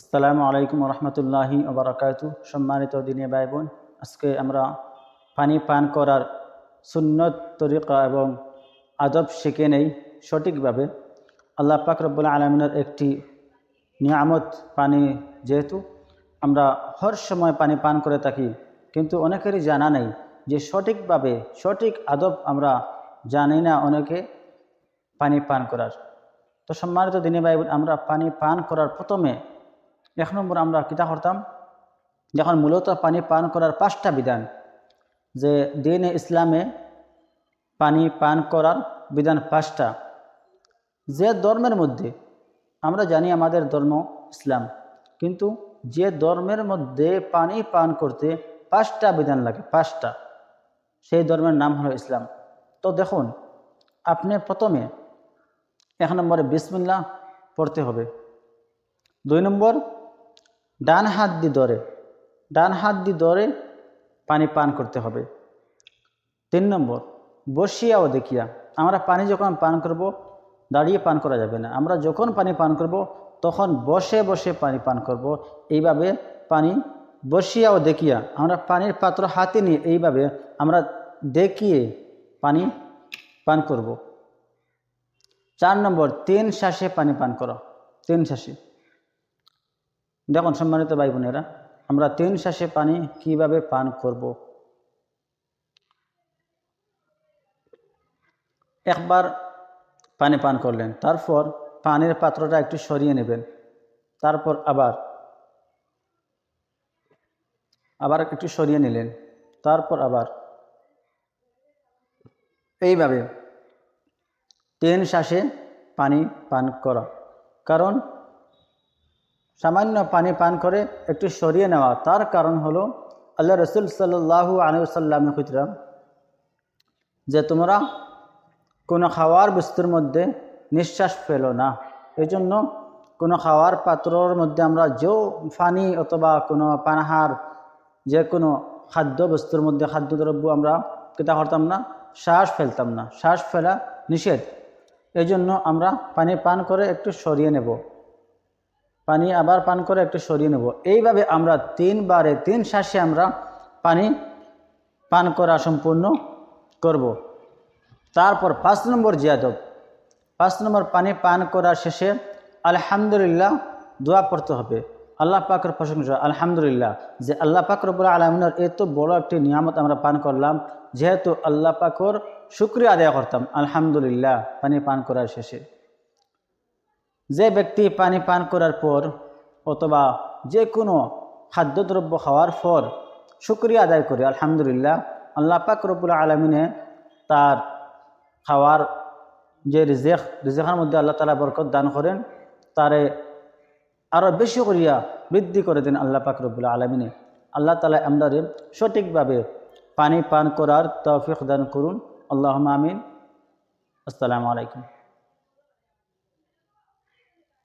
আসসালামু আলাইকুম রহমতুল্লাহি ওবরাকাতু। সম্মানিত দিনে ভাই বোন আজকে আমরা পানি পান করার সুন্নত, তরিকা এবং আদব শিখে নেই সঠিকভাবে। আল্লাহ পাক রব্বুল আলমিনের একটি নিয়ামত পানি যেহেতু আমরা হর সময় পানি পান করে থাকি, কিন্তু অনেকেরই জানা নেই যে সঠিকভাবে সঠিক আদব আমরা জানি না অনেকে পানি পান করার। তো সম্মানিত দিনে ভাই আমরা পানি পান করার প্রথমে এক নম্বর আমরা কিতা করতাম যখন মূলত পানি পান করার পাঁচটা বিধান, যে দিন ইসলামে পানি পান করার বিধান পাঁচটা। যে ধর্মের মধ্যে, আমরা জানি আমাদের ধর্ম ইসলাম, কিন্তু যে ধর্মের মধ্যে পানি পান করতে পাঁচটা বিধান লাগে, পাঁচটা, সেই ধর্মের নাম হলো ইসলাম। তো দেখুন, আপনি প্রথমে এক নম্বরে বিসমিল্লা পড়তে হবে। দুই নম্বর ডান হাত দিয়ে ধরে ডান হাত দিয়ে ধরে পানি পান করতে হবে। তিন নম্বর, বসিয়া ও দেখিয়া, আমরা পানি যখন পান করব, দাঁড়িয়ে পান করা যাবে না। আমরা যখন পানি পান করব, তখন বসে বসে পানি পান করব। এইভাবে পানি বসিয়া ও দেখিয়া, আমরা পানির পাত্র হাতে নিয়ে এইভাবে আমরা দেখিয়ে পানি পান করব। চার নম্বর, তিন শ্বাসে পানি পান করো। তিন শ্বাসে। দেখুন সম্মানিত ভাই বোনেরা, আমরা তিন শ্বাসে পানি কীভাবে পান করব? একবার পানি পান করলেন, তারপর পানির পাত্রটা একটু সরিয়ে নেবেন, তারপর আবার আবার একটু সরিয়ে নিলেন, তারপর আবার। এইভাবে তিন শ্বাসে পানি পান করা। কারণ সামান্য পানি পান করে একটু সরিয়ে নেওয়া। তার কারণ হলো, আল্লাহ রসুল সাল্লাহু আলুসাল্লাম খুচরাম যে তোমরা কোনো খাওয়ার বস্তুর মধ্যে নিঃশ্বাস ফেলো না। এই জন্য কোনো খাওয়ার পাত্রর মধ্যে আমরা যে পানি অথবা কোনো পানাহার, যে কোনো খাদ্য বস্তুর মধ্যে খাদ্যদ্রব্য আমরা কেটা করতাম না, শ্বাস ফেলতাম না। শ্বাস ফেলা নিষেধ। এই জন্য আমরা পানি পান করে একটু সরিয়ে নেব। পানি আবার পান করে একটু সরিয়ে নেব। এইভাবে আমরা তিনবারে তিন শ্বাসে আমরা পানি পান করা সম্পূর্ণ করব। তারপর পাঁচ নম্বর জিয়াদব পাঁচ নম্বর পানি পান করার শেষে আলহামদুলিল্লাহ দোয়া পড়তে হবে। আল্লাহ পাকের প্রশংসা, আলহামদুলিল্লাহ, যে আল্লাহ পাক রব্বুল আলমিনের এত বড় একটি নিয়ামত আমরা পান করলাম, যেহেতু আল্লাহ পাকর শুক্রিয়া আদায় করতাম। আলহামদুলিল্লাহ, পানি পান করার শেষে। যে ব্যক্তি পানি পান করার পর অথবা যে কোনো খাদ্যদ্রব্য খাওয়ার পর শুক্রিয়া আদায় করে, আলহামদুলিল্লাহ, আল্লাহ পাক রব্বুল আলমিনে তার খাওয়ার যে রিজেক, রিজেকের মধ্যে আল্লাহ তালা বরকত দান করেন, তারে আরও বেশি করিয়া বৃদ্ধি করে দেন আল্লাহ পাক রব্বুল আলমিনে। আল্লাহ তালা আমাদের সঠিকভাবে পানি পান করার তৌফিক দান করুন। আল্লাহ আমিন। আসসালামু আলাইকুম।